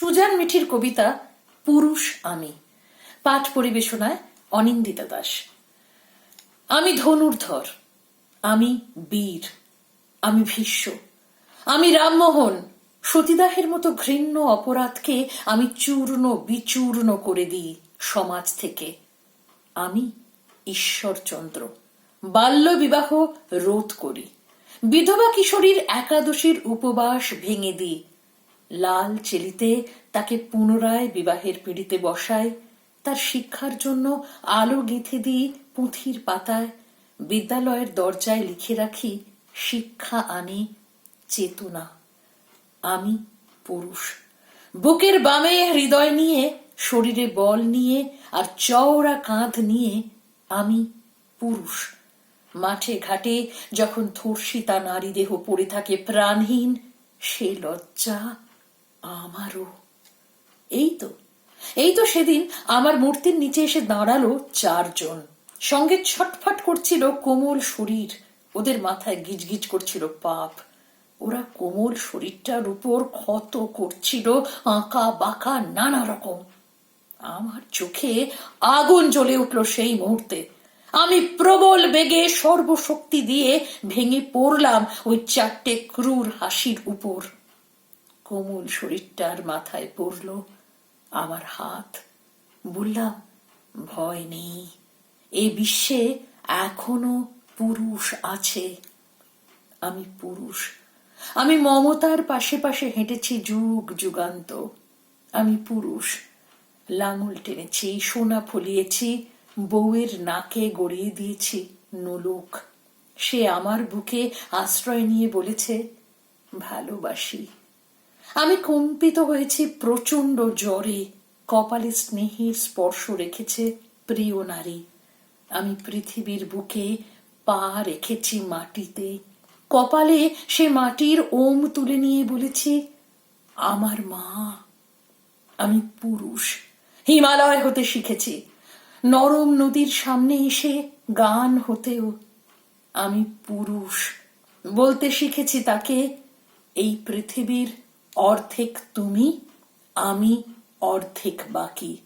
Suzanne মিঠির কবিতা পুরুষ আমি। পাঠ পরিবেশনায় অনিন্দিতা দাস। আমি ধনুর্ধর, আমি বীর, আমি ভীষ্ম, আমি রামমোহন, সতীদাহের মতো ঘৃণ্য অপরাধকে আমি চূর্ণ বিচূর্ণ করে দিই সমাজ থেকে। আমি ঈশ্বরচন্দ্র বাল্য বিবাহ রোধ করি, বিধবা কিশোরীর একাদশীর উপবাস ভেঙে দিই লাল চেলিতে তাকে পুনরায় বিবাহের পিড়িতে বসায়, তার শিক্ষার জন্য আলো গেঁথে দিই পুঁথির পাতায়, বিদ্যালয়ের দরজায় লিখে রাখি, শিক্ষা আনে চেতনা। আমি পুরুষ। বুকের বামে হৃদয় নিয়ে, শরীরে বল নিয়ে, আর চওড়া কাঁধ নিয়ে আমি পুরুষ। মাঠে ঘাটে যখন ধর্ষিতা নারী দেহ পড়ে থাকে প্রাণহীন, সে লজ্জা আমারও। এই তো এই তো সেদিন আমার মূর্তির নিচে এসে দাঁড়াল চারজন। সঙ্গে ছটফট করছিল কোমল শরীর। ওদের মাথায় গিজগিজ করছিল পাপ। ওরা কোমল শরীরটার উপর ক্ষত করছিল আঁকা বাঁকা নানা রকম। আমার চোখে আগুন জ্বলে উঠল সেই মুহূর্তে। আমি প্রবল বেগে সর্বশক্তি দিয়ে ভেঙে পড়লাম ওই চারটে ক্রুর হাসির উপর। কোমল শরীরটার মাথায় পড়ল আমার হাত। বললাম, ভয় নেই। এ বিশ্বে এখনও পুরুষ আছে। আমি পুরুষ। আমি মমতার পাশে পাশে হেঁটেছি যুগ যুগান্ত। আমি পুরুষ। লাঙল টেনেছি, সোনা ফলিয়েছি, বউয়ের নাকে গড়িয়ে দিয়েছি নোলক। সে আমার বুকে আশ্রয় নিয়ে বলেছে, ভালোবাসি। আমি কম্পিত হয়েছি প্রচণ্ড জ্বরে। কপালে স্নেহের স্পর্শ রেখেছে প্রিয় নারী। আমি পৃথিবীর বুকে পা রেখেছি মাটিতে। কপালে সে মাটির ওম তুলে নিয়ে বলেছি, আমার মা, আমি পুরুষ। হিমালয় হতে শিখেছি। নরম নদীর সামনে এসে গান হতেও আমি পুরুষ। বলতে শিখেছি তাকে, এই পৃথিবীর অর্ধেক তুমি, আমি অর্ধেক বাকি।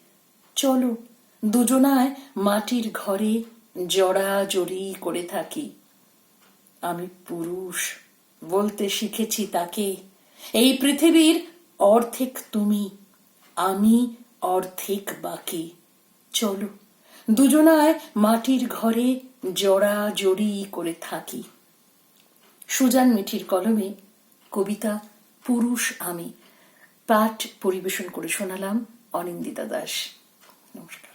চলো, দুজনায় মাটির ঘরে জড়া জড়াজড়ি করে থাকি। আমি পুরুষ বলতে শিখেছি তাকে, এই পৃথিবীর অর্ধেক তুমি, আমি অর্ধেক বাকি। চলো, দুজনায় মাটির ঘরে জড়া জড়াজড়ি করে থাকি। সুজান মিঠির কলমে কবিতা পুরুষ আমি। পাঠ পরিবেশন করে শোনালাম অনিন্দিতা দাস। নমস্কার।